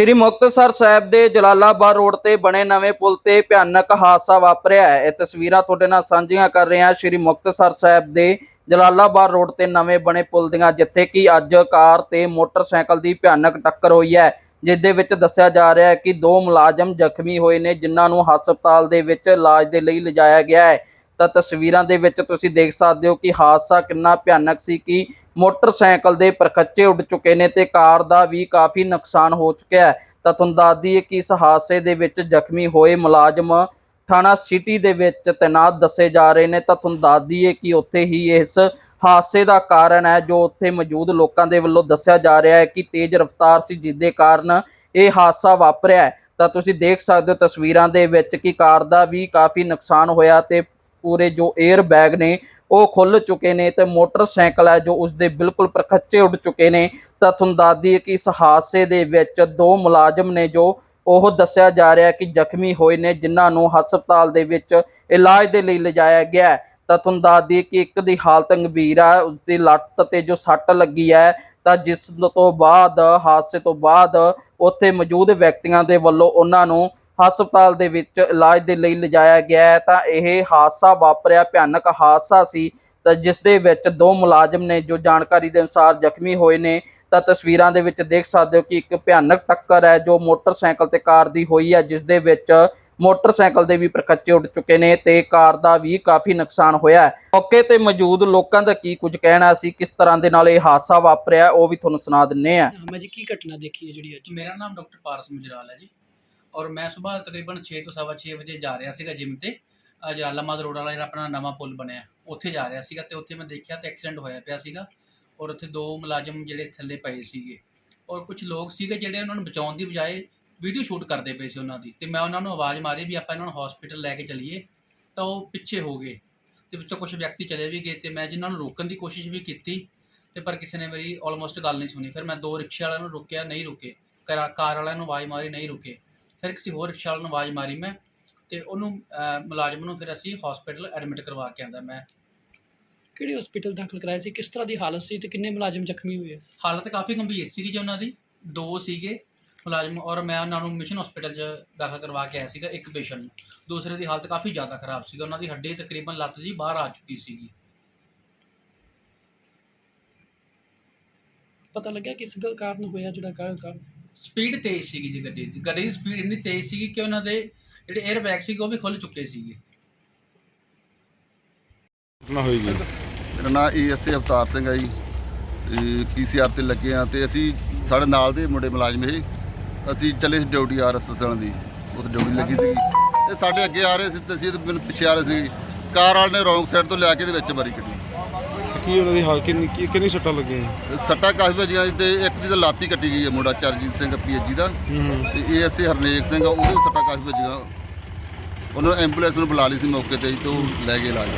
ਸ਼੍ਰੀ ਮੁਕਤਸਰ ਸਾਹਿਬ ਦੇ ਜਲਾਲਾਬਾਦ ਰੋਡ ਤੇ ਬਣੇ ਨਵੇਂ ਪੁਲ ਤੇ ਭਿਆਨਕ ਹਾਦਸਾ ਵਾਪਰਿਆ ਹੈ। ਇਹ ਤਸਵੀਰਾਂ ਤੁਹਾਡੇ ਨਾਲ ਸਾਂਝੀਆਂ ਕਰ ਰਹੇ ਹਾਂ। ਸ਼੍ਰੀ ਮੁਕਤਸਰ ਸਾਹਿਬ ਦੇ ਜਲਾਲਾਬਾਦ ਰੋਡ ਤੇ ਨਵੇਂ ਬਣੇ ਪੁਲ ਦੀਆਂ, ਜਿੱਥੇ ਕਿ ਅੱਜ ਕਾਰ ਤੇ ਮੋਟਰਸਾਈਕਲ ਦੀ ਭਿਆਨਕ ਟੱਕਰ ਹੋਈ ਹੈ ਜਿਸ ਦੇ ਵਿੱਚ ਦੱਸਿਆ ਜਾ ਰਿਹਾ ਹੈ ਕਿ ਦੋ ਮੁਲਾਜ਼ਮ ਜ਼ਖਮੀ ਹੋਏ ਨੇ, ਜਿਨ੍ਹਾਂ ਨੂੰ ਹਸਪਤਾਲ ਦੇ ਵਿੱਚ ਇਲਾਜ ਦੇ ਲਈ ਲਿਜਾਇਆ ਗਿਆ ਹੈ। ਤਾਂ ਤਸਵੀਰਾਂ ਦੇ ਵਿੱਚ ਤੁਸੀਂ ਦੇਖ ਸਕਦੇ ਹੋ ਕਿ ਹਾਦਸਾ ਕਿੰਨਾ ਭਿਆਨਕ ਸੀ ਕਿ ਮੋਟਰਸਾਈਕਲ ਦੇ ਪਰਖੱਚੇ ਉੱਡ ਚੁੱਕੇ ਨੇ ਤੇ ਕਾਰ ਦਾ ਵੀ ਕਾਫੀ ਨੁਕਸਾਨ ਹੋ ਚੁੱਕਿਆ ਹੈ। ਤਾਂ ਤੁਹਾਨੂੰ ਦੱਸ ਦਈਏ ਕਿ ਇਸ ਹਾਦਸੇ ਦੇ ਵਿੱਚ ਜ਼ਖਮੀ ਹੋਏ ਮੁਲਾਜ਼ਮ ਥਾਣਾ ਸਿਟੀ ਦੇ ਵਿੱਚ ਤੈਨਾਤ ਦੱਸੇ ਜਾ ਰਹੇ ਨੇ। ਤਾਂ ਤੁਹਾਨੂੰ ਦੱਸ ਦਈਏ ਕਿ ਉੱਥੇ ਹੀ ਇਸ ਹਾਦਸੇ ਦਾ ਕਾਰਨ ਹੈ ਜੋ ਉੱਥੇ ਮੌਜੂਦ ਲੋਕਾਂ ਦੇ ਵੱਲੋਂ ਦੱਸਿਆ ਜਾ ਰਿਹਾ ਹੈ ਕਿ ਤੇਜ਼ ਰਫ਼ਤਾਰ ਸੀ ਜਿਸ ਦੇ ਕਾਰਨ ਇਹ ਹਾਦਸਾ ਵਾਪਰਿਆ ਹੈ। ਤਾਂ ਤੁਸੀਂ ਦੇਖ ਸਕਦੇ ਹੋ ਤਸਵੀਰਾਂ ਦੇ ਵਿੱਚ ਕਿ ਕਾਰ ਦਾ ਵੀ ਕਾਫੀ ਨੁਕਸਾਨ ਹੋਇਆ ਤੇ ਪੂਰੇ ਜੋ 에ਅਰ ਬੈਗ ਨੇ, ਉਹ ਖੁੱਲ ਚੁੱਕੇ ਨੇ ਤੇ ਮੋਟਰਸਾਈਕਲ ਹੈ ਜੋ ਉਸ ਦੇ ਬਿਲਕੁਲ ਪਰਖੱਚੇ ਉੱਡ ਚੁੱਕੇ ਨੇ। ਤਾਂ ਤੁਹਾਨੂੰ ਦੱਸ ਦਈਏ ਕਿ ਇਸ ਹਾਦਸੇ ਦੇ ਵਿੱਚ ਦੋ ਮੁਲਾਜ਼ਮ ਨੇ ਜੋ ਉਹ ਦੱਸਿਆ ਜਾ ਰਿਹਾ ਕਿ ਜ਼ਖਮੀ ਹੋਏ ਨੇ, ਜਿਨ੍ਹਾਂ ਨੂੰ ਹਸਪਤਾਲ ਦੇ ਵਿੱਚ ਇਲਾਜ ਦੇ ਲਈ ਲਿਜਾਇਆ ਗਿਆ ਤਾਂ ਤੁਹਾਨੂੰ ਦੱਸ ਦਈਏ ਕਿ ਇੱਕ ਦੀ ਹਾਲਤ ਗੰਭੀਰ ਹੈ ਉਸ ਦੀ ਲੱਤ ਤੇ ਜੋ ਸੱਟ ਲੱਗੀ ਹੈ ਤਾਂ ਜਿਸ ਤੋਂ ਬਾਅਦ, ਹਾਦਸੇ ਤੋਂ ਬਾਅਦ ਉੱਥੇ ਮੌਜੂਦ ਵਿਅਕਤੀਆਂ ਦੇ ਵੱਲੋਂ ਉਹਨਾਂ ਨੂੰ ਹਸਪਤਾਲ ਦੇ ਵਿੱਚ ਇਲਾਜ ਦੇ ਲਈ ਲਿਜਾਇਆ ਗਿਆ ਹੈ। ਤਾਂ ਇਹ ਹਾਦਸਾ ਵਾਪਰਿਆ, ਭਿਆਨਕ ਹਾਦਸਾ ਸੀ। ਤਾਂ ਜਿਸ ਦੇ ਵਿੱਚ ਦੋ ਮੁਲਾਜ਼ਮ ਨੇ, ਜੋ ਜਾਣਕਾਰੀ ਦੇ ਅਨੁਸਾਰ ਜ਼ਖਮੀ ਹੋਏ ਨੇ, ਤਾਂ ਤਸਵੀਰਾਂ ਦੇ ਵਿੱਚ ਦੇਖ ਸਕਦੇ ਹੋ ਕਿ ਇੱਕ ਭਿਆਨਕ ਟੱਕਰ ਹੈ, ਜੋ ਮੋਟਰਸਾਈਕਲ ਤੇ ਕਾਰ ਦੀ ਹੋਈ ਹੈ, ਜਿਸ ਦੇ ਵਿੱਚ ਮੋਟਰਸਾਈਕਲ ਦੇ ਵੀ ਪ੍ਰਕੱਚੇ ਉੱਡ ਚੁੱਕੇ ਨੇ ਤੇ ਕਾਰ ਦਾ ਵੀ ਕਾਫੀ ਨੁਕਸਾਨ ਹੋਇਆ ਹੈ। ਮੌਕੇ ਤੇ ਮੌਜੂਦ ਲੋਕਾਂ ਦਾ ਕੀ ਕੁਝ ਕਹਿਣਾ ਸੀ, ਕਿਸ ਤਰ੍ਹਾਂ ਦੇ ਨਾਲ ਇਹ ਹਾਦਸਾ ਵਾਪਰਿਆ? ਉਹ ਵੀ ਤੁਹਾਨੂੰ ਸੁਣਾ ਦਿੰਨੇ ਆ। ਹਾਂ ਮੈਂ ਜੀ ਕੀ ਘਟਨਾ ਦੇਖੀ ਹੈ ਜਿਹੜੀ ਅੱਜ? ਮੇਰਾ ਨਾਮ ਡਾਕਟਰ ਪਾਰਸ ਮੁਜਰਾਲ ਹੈ ਜੀ। ਔਰ ਮੈਂ ਸਵੇਰ ਤਕਰੀਬਨ 6 ਤੋਂ ਸਵਾ ਛੇ ਵਜੇ ਜਾ ਰਿਹਾ ਸੀਗਾ ਜਿਮ ਤੇ। ਜਲਾਲਾਬਾਦ ਰੋਡ ਵਾਲਾ ਜਿਹੜਾ ਆਪਣਾ ਨਵਾਂ ਪੁਲ ਬਣਿਆ ਉੱਥੇ ਜਾ ਰਿਹਾ ਸੀਗਾ ਤੇ ਉੱਥੇ ਮੈਂ ਦੇਖਿਆ ਤੇ ਐਕਸੀਡੈਂਟ ਹੋਇਆ ਪਿਆ ਸੀਗਾ। ਔਰ ਉੱਥੇ ਦੋ ਮੁਲਾਜ਼ਮ ਜਿਹੜੇ ਥੱਲੇ ਪਏ ਸੀਗੇ। ਔਰ ਕੁਝ ਲੋਕ ਸੀਗੇ ਜਿਹੜੇ ਉਹਨਾਂ ਨੂੰ ਬਚਾਉਣ ਦੀ ਬਜਾਏ ਵੀਡੀਓ ਸ਼ੂਟ ਕਰਦੇ ਪਏ ਸੀ ਉਹਨਾਂ ਦੀ। ਤੇ ਮੈਂ ਉਹਨਾਂ ਨੂੰ ਆਵਾਜ਼ ਮਾਰੀ ਵੀ ਆਪਾਂ ਇਹਨਾਂ ਨੂੰ ਹਸਪੀਟਲ ਲੈ ਕੇ ਚੱਲੀਏ। ਤਾਂ ਉਹ ਪਿੱਛੇ ਹੋ ਗਏ। ਤੇ ਵਿੱਚੋਂ ਕੁਝ ਵਿਅਕਤੀ ਚਲੇ ਵੀ ਗਏ ਤੇ ਮੈਂ ਜਿਨ੍ਹਾਂ ਨੂੰ ਰੋਕਣ ਦੀ ਕੋਸ਼ਿਸ਼ ਵੀ ਕੀਤੀ। ਤੇ ਪਰ ਕਿਸੇ ਨੇ ਮੇਰੀ ਆਲਮੋਸਟ ਗੱਲ ਨਹੀਂ ਸੁਣੀ। ਫਿਰ ਮੈਂ ਦੋ ਰਿਕਸ਼ੇ ਵਾਲਿਆਂ ਨੂੰ ਰੋਕਿਆ ਨਹੀਂ ਰੁਕੇ। ਕਰਾ- ਵਾਲਿਆਂ ਨੂੰ ਆਵਾਜ਼ ਮਾਰੀ ਨਹੀਂ ਰੁਕੇ। ਫਿਰ ਕਿਸੇ ਹੋਰ ਰਿਕਸ਼ਾ ਵਾਲੇ ਨੂੰ ਆਵਾਜ਼ ਮਾਰੀ ਮੈਂ ਤੇ ਉਹਨੂੰ ਮੁਲਾਜ਼ਮ ਨੂੰ ਫਿਰ ਅਸੀਂ ਹਸਪੀਟਲ ਐਡਮਿਟ ਕਰਵਾ ਕੇ ਆਂਦਾ ਮੈਂ। ਕਿਹੜੇ ਹਸਪੀਟਲ ਦਾਖਲ ਕਰਾਇਆ ਸੀ? ਕਿਸ ਤਰ੍ਹਾਂ ਦੀ ਹਾਲਤ ਸੀ ਤੇ ਕਿੰਨੇ ਮੁਲਾਜ਼ਮ ਜ਼ਖਮੀ ਹੋਏ? ਹਾਲਤ ਕਾਫੀ ਗੰਭੀਰ ਸੀਗੀ ਜੀ ਉਹਨਾਂ ਦੀ। ਦੋ ਸੀਗੇ ਮੁਲਾਜ਼ਮ ਔਰ ਮੈਂ ਉਹਨਾਂ ਨੂੰ ਮਿਸ਼ਨ ਹਸਪੀਟਲ 'ਚ ਦਾਖਲ ਕਰਵਾ ਕੇ ਆਇਆ ਸੀਗਾ ਇੱਕ ਪੇਸ਼ੈਂਟ ਨੂੰ। ਦੂਸਰੇ ਦੀ ਹਾਲਤ ਕਾਫੀ ਜ਼ਿਆਦਾ ਖਰਾਬ ਸੀਗਾ। ਉਹਨਾਂ ਦੀ ਹੱਡੀ ਤਕਰੀਬਨ ਲੱਤ ਜੀ ਬਾਹਰ ਆ ਚੁੱਕੀ ਸੀਗੀ। ਪਤਾ ਲੱਗਿਆ ਕਿਸ ਗੱਲ ਕਾਰਨ ਹੋਇਆ ਜਿਹੜਾ ਕਾਰਨ ਕਾਰਨ ਸਪੀਡ ਤੇਜ਼ ਸੀਗੀ ਜੀ ਗੱਡੀ ਦੀ। ਗੱਡੀ ਦੀ ਸਪੀਡ ਇੰਨੀ ਤੇਜ਼ ਸੀਗੀ ਕਿ ਉਹਨਾਂ ਦੇ ਜਿਹੜੇ 에ਅਰ ਬੈਗ ਸੀਗੇ ਉਹ ਵੀ ਖੁੱਲ ਚੁੱਕੇ ਸੀਗੇ। ਨਾ ਹੋਏਗੀ ਮੇਰਾ ਨਾਮ ਏਐਸਏ ਅਵਤਾਰ ਸਿੰਘ ਹੈ ਜੀ। ਪੀਸੀਆਰ ਤੇ ਲੱਗੇ ਆ ਤੇ ਅਸੀਂ ਸਾਡੇ ਨਾਲ ਦੇ ਮੁੰਡੇ ਮੁਲਾਜ਼ਮ ਇਹ ਅਸੀਂ ਚੱਲੇ ਸੀ ਡਿਊਟੀ ਆਰਐਸਐਸ ਵਾਲਿਆਂ ਦੀ। ਉੱਥੇ ਡਿਊਟੀ ਲੱਗੀ ਸੀ ਤੇ ਸਾਡੇ ਅੱਗੇ ਆ ਰਹੇ ਸੀ ਤੇ ਅਸੀਂ ਮੈਨੂੰ ਪਿੱਛੇ ਆ ਰਹੇ ਸੀ। ਕਾਰ ਵਾਲੇ ਨੇ ਰੌਂਗ ਸਾਈਡ ਤੋਂ ਲਿਆ ਕੇ ਦੇ ਵਿੱਚ ਮਾਰੀ ਗੱਡੀ ਕੀ ਉਹਨਾਂ ਦੀ ਹਾਲ ਕਿੰਨੀ ਕੀ ਕਿੰਨੀ ਸੱਟਾਂ ਲੱਗੀਆਂ? ਸੱਟਾਂ ਕਾਫੀ ਵੱਜੀਆਂ ਸੀ ਤੇ ਇੱਕ ਦੀ ਤਾਂ ਲਾਤੀ ਕੱਟੀ ਗਈ ਹੈ ਮੁੰਡਾ ਚਰਜੀਤ ਸਿੰਘ ਪੀਐਚਜੀ ਦਾ। ਹੂੰ। ਤੇ ਏਐਸਏ ਹਰਨੇਕ ਸਿੰਘ ਉਹਦੇ ਵੀ ਸੱਟਾਂ ਕਾਫੀ ਵੱਜੀਆਂ। ਉਹਨੂੰ ਐਂਬੂਲੈਂਸ ਨੂੰ ਬੁਲਾ ਲਈ ਸੀ ਮੌਕੇ ਤੇ ਜੀ ਤੇ ਉਹ ਲੈ ਗਏ ਇਲਾਜ।